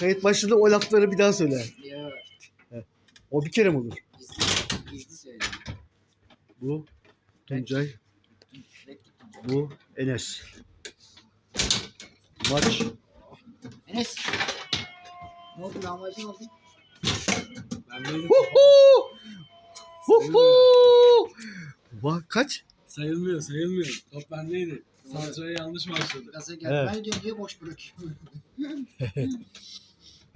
kayıt başında o lafları bir daha söyle. Yok. O bir kere mi olur? Gizli, gizli söyle. Bu Tuncay, bu Enes. Maç Enes. Ne oldu lahmacun oldu? Ben neydim? Huhu! Huhu! Bak kaç? Sayılmıyor sayılmıyor. Top bendeydi. Santra'ya yanlış başladı. Gaza gel. Evet. Ben diyorum diye boş bırakıyorum.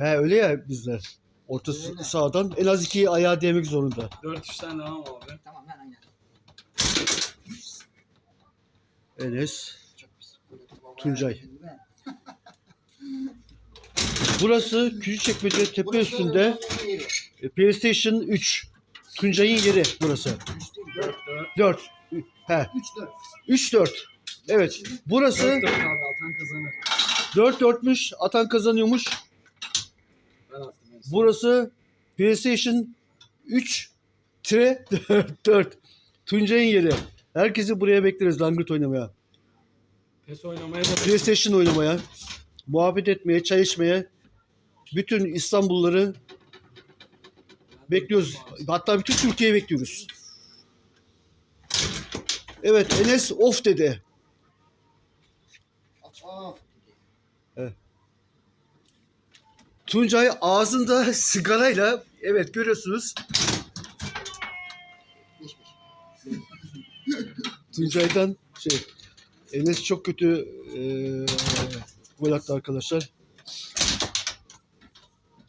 He öyle ya bizler. Orta Öyle. sahadan en az iki ayağı değmek zorunda. 4-3'ten devam abi. tamam lan aynen. Enes. Çok pis. Böyle baba Tuncay. değil mi? Burası Küçükçekmece tepe Burası üstünde öyle yeri. e, PlayStation 3. Tuncay'ın yeri burası. Üç değil, dört. 4-4. 4. He. Üç dört. 3 4. Evet. Burası 4-4 abi atan kazanır. 4 4'müş. Atan kazanıyormuş. Ben attım. en son. Burası PlayStation 3 tire 4. 4. Tuncay'ın yeri. Herkesi buraya bekleriz langırt oynamaya. PES oynamaya da PlayStation oynamaya. Muhabbet etmeye, çay içmeye. Bütün İstanbulluları bekliyoruz. Hatta bütün Türkiye'yi bekliyoruz. Evet Enes off dedi. Tuncay ağzında sigarayla evet görüyorsunuz. Tuncay'dan şey Enes çok kötü eee gol attı arkadaşlar.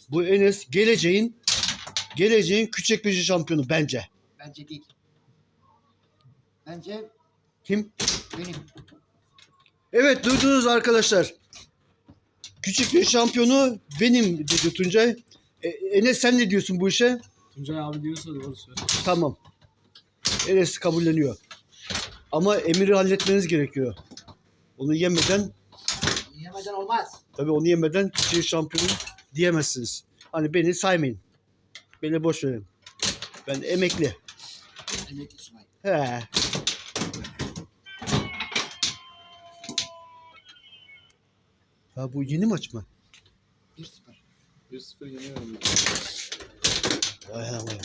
Bu Enes geleceğin geleceğin küçükbaşı şampiyonu bence. Bence değil. Bence Kim? benim. Evet duydunuz arkadaşlar. Küçük şampiyonu benim dedi Tuncay. E, Enes sen ne diyorsun bu işe? Tuncay abi diyorsa doğru söyle. Tamam. Enes kabulleniyor. Ama Emir'i halletmeniz gerekiyor. Onu yemeden Yemeden olmaz. tabii onu yemeden küçük şampiyonu diyemezsiniz. Hani beni saymayın. Beni boş verin. Ben emekli. Emekli. He. Ha bu yeni maç mı? 1-0. 1-0 yeniyorum ben. Vay anam vay.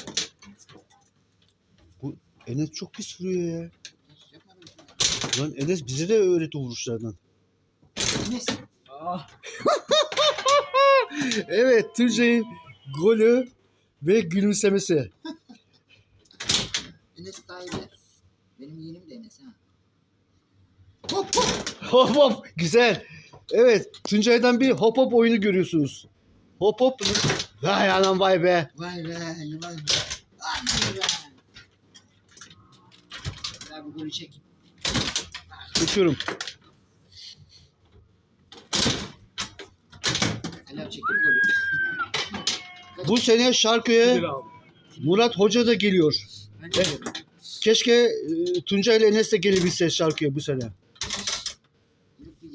Bu Enes çok pis vuruyor ya. Lan Enes bize de öğretti vuruşlardan. Enes. Ah, Evet Tuncay'ın golü ve gülümsemesi. Enes sahibi. Benim yeğenim de Enes ha. Hop hop. Hop hop güzel. Evet Tuncay'dan bir hop hop oyunu görüyorsunuz. Hop hop. Vay anam vay be. Vay be. Vay be. Vay be. Ya bu golü çek. Çekiyorum. Helal çektim golü. Bu sene Şarköy'e. Murat Hoca da geliyor. Keşke e, Tuncay ile Enes de gelebilse Şarköy'e bu sene.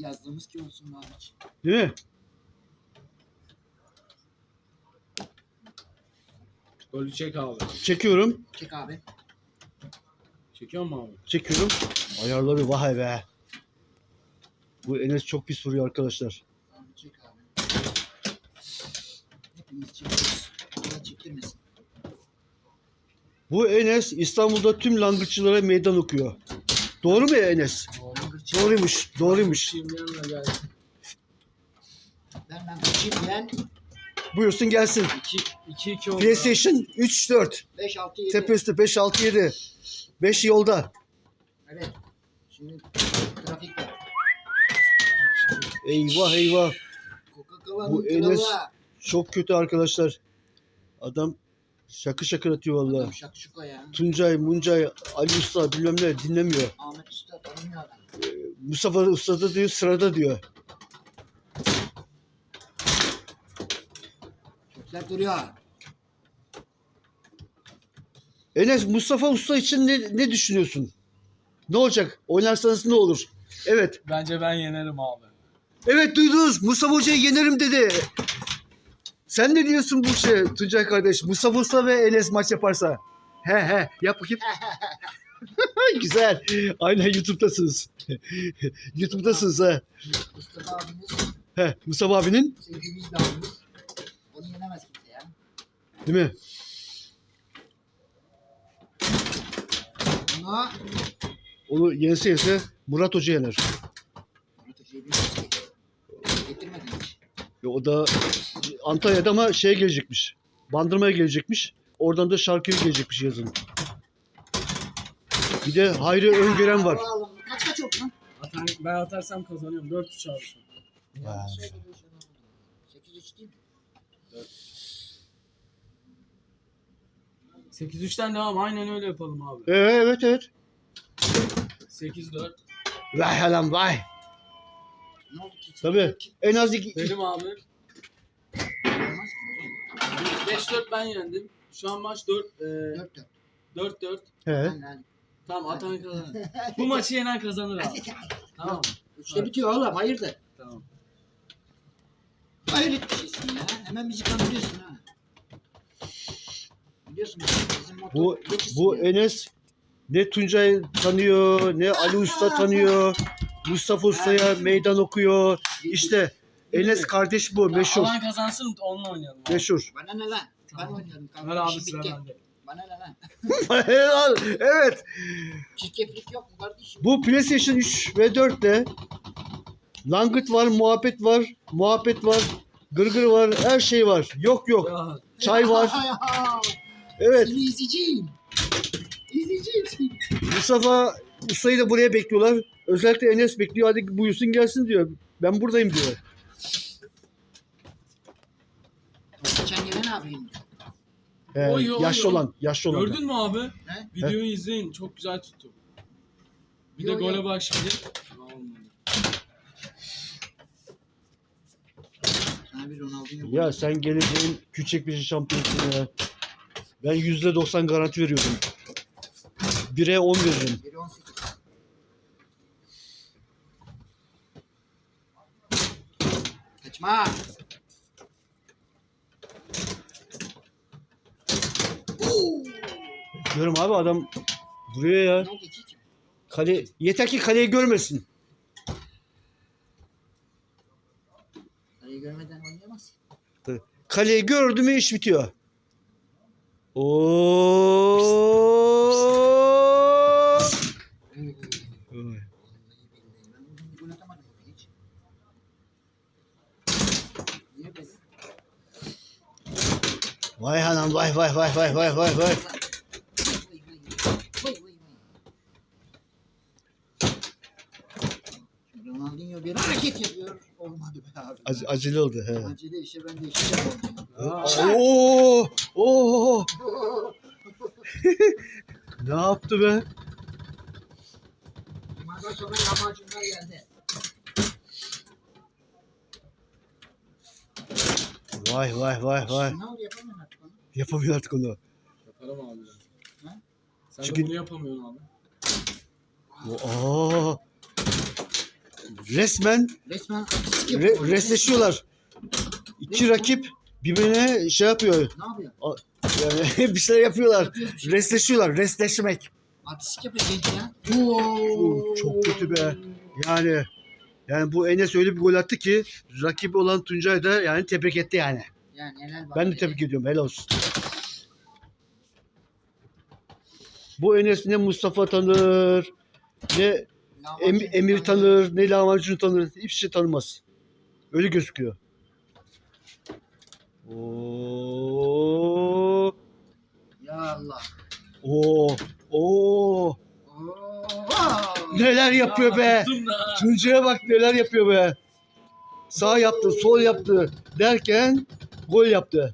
Bir yazdığımız ki olsun maç. Değil mi? Golü çek abi. Çekiyorum. Çek abi. Çekiyor mu abi? Çekiyorum. Ayarları vay be. Bu Enes çok pis vuruyor arkadaşlar. Tamam çek abi. Hepimiz çekiyoruz. Allah çektirmesin. Bu Enes İstanbul'da tüm langırtçılara meydan okuyor. Doğru mu Enes? Çek. Doğruymuş. Doğruymuş. Şimdiyenle gel. Ben ben kaçayım ben. Buyursun gelsin. 2-2 oldu. PlayStation 3-4. 5 6 7. Tepe üstü 5-6-7. 5 yolda. Evet. Şimdi trafik var. Eyvah eyvah. Coca-Cola'nın Bu kralı. Enes- Çok kötü arkadaşlar. Adam şakı şakır atıyor valla. Adam şakşuka ya. Tuncay, Muncay, Ali Usta bilmem ne dinlemiyor. Ahmet Usta tanımıyor adam. Mustafa Usta da diyor sırada diyor. Sert duruyor. Enes Mustafa Usta için ne, ne düşünüyorsun? Ne olacak? Oynarsanız ne olur? Evet. Bence ben yenerim abi. Evet duydunuz. Mustafa Hoca'yı yenerim dedi. Sen ne diyorsun bu şey Tuncay kardeş? Mustafa Usta ve Enes maç yaparsa. He he yap bakayım. Güzel. Aynen YouTube'dasınız. YouTube'dasınız ha. Mustafa abimiz He, Mustafa abinin Sevdiğimiz bir abimiz. Onu yenemez kimse ya. değil mi? Ama Onu yense yense Murat Hoca yener. Murat Hoca'yı bilmiyoruz ki. Getirmedin hiç. Ya o da Antalya'da ama şeye gelecekmiş. Bandırmaya gelecekmiş. Oradan da Şarkı'ya gelecekmiş yazın. Bir de Hayri Öngören var. Allah Allah. Kaç kaç oldu lan? Atan, ben atarsam kazanıyorum. 4-3 abi şu an. Ya, Vay. söyle dur, şuna bak. Sekiz üç değil mi? 8-3'ten devam. Aynen öyle yapalım abi. Evet evet. 8-4. Vay lan vay. Ne oldu ki? Tabii. En az iki... Benim abi. Olmaz ki. 5-4 ben yendim. Şu an maç 4 e, Dört dört. 4-4. He. Lan. Tamam atan kazanır. Bu maçı yenen kazanır abi. Tamam. Üçte bitiyor oğlum hayırdır? Tamam. Hayret bir şeysin ya. Hemen bizi kandırıyorsun ha. Biliyorsun bizim motor Bu geçiş bu ya. Enes ne Tuncay tanıyor, ne Ali Usta tanıyor. Mustafa Usta'ya meydan okuyor. İşte Enes kardeş bu meşhur. Alan kazansın onunla oynayalım. Abi. Meşhur. Bana ne lan? Ben oynuyorum. Ver abi sıra bitti. bende. Bana ne lan? evet. Çirkeflik yok mu kardeşim? Bu PlayStation 3 ve 4'te langıt var, muhabbet var, muhabbet var, gırgır var, her şey var. Yok yok. Ya, Çay var. Evet. Seni izleyeceğim. İzleyeceğim seni. Mustafa Usta'yı da buraya bekliyorlar. Özellikle Enes bekliyor. Hadi buyursun gelsin diyor. Ben buradayım diyor. Geçen gelen ne yapayım? He, Oy, oy, yaşlı oy. olan, yaşlı olan. Gördün mü abi? He? Videoyu izleyin. Çok güzel tuttu. Bir de Yo, yo. gole bak şimdi. Olmadı. Sana bir Ronaldinho. Ya sen geleceğin küçük bir şampiyonsun ya. Ben yüzde doksan garanti veriyorum. 1'e 10 veririm. Biri 18. Kaçma. Diyorum abi adam buraya ya. Kale, yeter ki kaleyi görmesin. Arayı görmeden oynayamaz. Kaleyi gördü mü iş bitiyor. Oo. Vay vay vay vay vay. Vay vay vay. Vay vay vay. Ronaldinho bir hareket yapıyor. Olmadı be abi. Ac- acele oldu he. Acele işe ben de işe Oo! Oo! ne yaptı be? Kumardan sonra lahmacunlar geldi. Vay vay vay vay. Ne oldu yapamıyorum artık onu. Yapamıyor artık onu. Yaparım abi. Ha? Sen Çünkü- de bunu yapamıyorsun abi. Oo! Resmen Resmen yapıyor. re- resleşiyorlar. İki rakip birbirine şey yapıyor. Ne yapıyor? Yani bir şeyler yapıyorlar. Yapıyoruz bir şey. Resleşiyorlar. Resleşmek. Artistik yapıyor genç ya. Oo, çok kötü be. Yani yani bu Enes öyle bir gol attı ki rakibi olan Tuncay da yani tebrik etti yani. Yani helal bak. Ben de tebrik ediyorum. Helal olsun. Bu Enes ne Mustafa tanır, ne Em- Emir tanır, ne lahmacun tanır. Hiçbir şey tanımaz. Öyle gözüküyor. Oo, Ya Allah. oo, oo. Neler yapıyor be? Tuncay'a bak neler yapıyor be. Sağ yaptı, sol yaptı derken gol yaptı.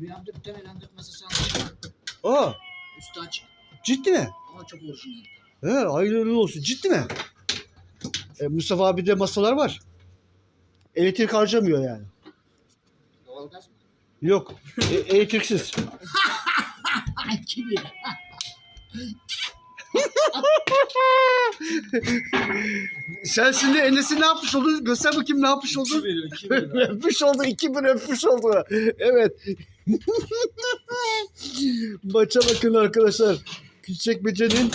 Rüyamda bir tane landet masası. Aa, Üstü açık. Ciddi mi? Ama çok orijinal. He, hayırlı olsun. Ciddi mi? E, Mustafa abi de masalar var. Elektrik harcamıyor yani. Doğalgaz mı? Yok. E, elektriksiz. Kibir. Sen şimdi Enes'i ne yapmış oldun? Göster bakayım ne yapmış oldun. veriyor, iki veriyor. öpmüş oldu. iki bir öpmüş oldu. Evet. Maça bakın arkadaşlar. Küçükçekmece'nin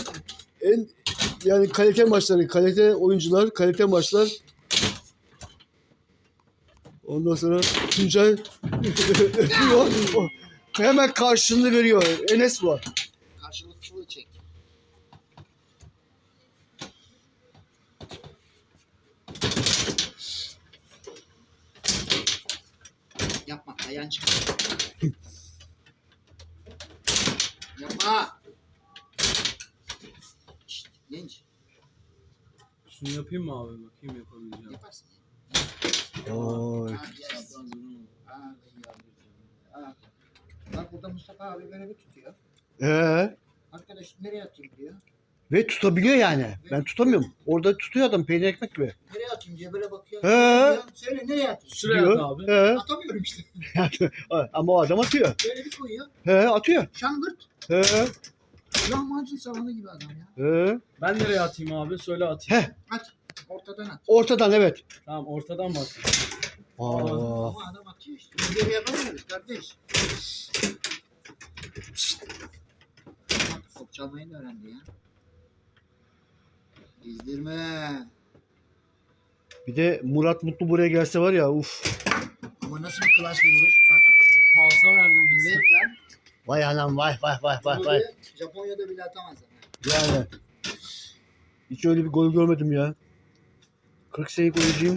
en yani kalite maçları, kalite oyuncular, kalite maçlar Ondan sonra Tuncay öpüyor. Hemen karşılığını veriyor. Enes var. Karşılıklı çek. Yapma, ayağın çıkar. Yapma. Şunu yapayım mı abi? Bakayım yapabileceğim. yaparsın. Oy. Bak burada Mustafa abi böyle bir tutuyor. Ee, Arkadaş nereye atayım diyor. ve tutabiliyor yani. Ben tutamıyorum. Orada tutuyor adam peynir ekmek gibi. Nereye atayım diye böyle bakıyor. He. Söyle, Söyle nereye atayım? Şuraya Diyor. at abi. He. Atamıyorum işte. Ama o adam atıyor. Böyle bir koyuyor. He, atıyor. Şangırt. He, Lahmacun savanı gibi adam ya. he. Ben nereye atayım abi? Söyle atayım. Heh, At. Ortadan at. ortadan evet. Tamam ortadan mı atayım? Aa. Ama adam atıyor işte. Biz yapamıyoruz kardeş. Bak, Top çalmayı da öğrendi ya. İzdirme. Bir de Murat Mutlu buraya gelse var ya uf. Ama nasıl bir klas bir vuruş. Bak. Falsa verdim bize. Evet lan. Vay anam vay vay vay vay Bunu vay. Japonya'da bile atamazlar. Yani. Hiç öyle bir gol görmedim ya. 40 sayı golcüyüm.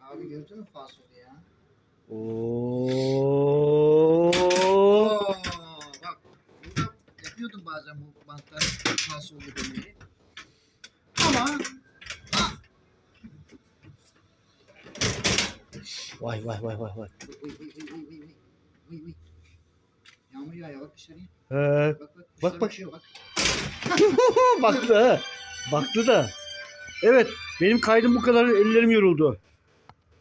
Abi gördün mü Fasolu ya? Oo. Bak. Burada yapıyordum bazen bu bantlar Fasolu golleri. Ama Vay vay vay vay vay. Uy, uy, uy, uy, uy, uy. Uy, uy. Yağmur yağıyor bak dışarıya. He. Bak bak. Bak, bak. uçuyor, bak. Baktı ha. Baktı da. Evet. Benim kaydım bu kadar ellerim yoruldu.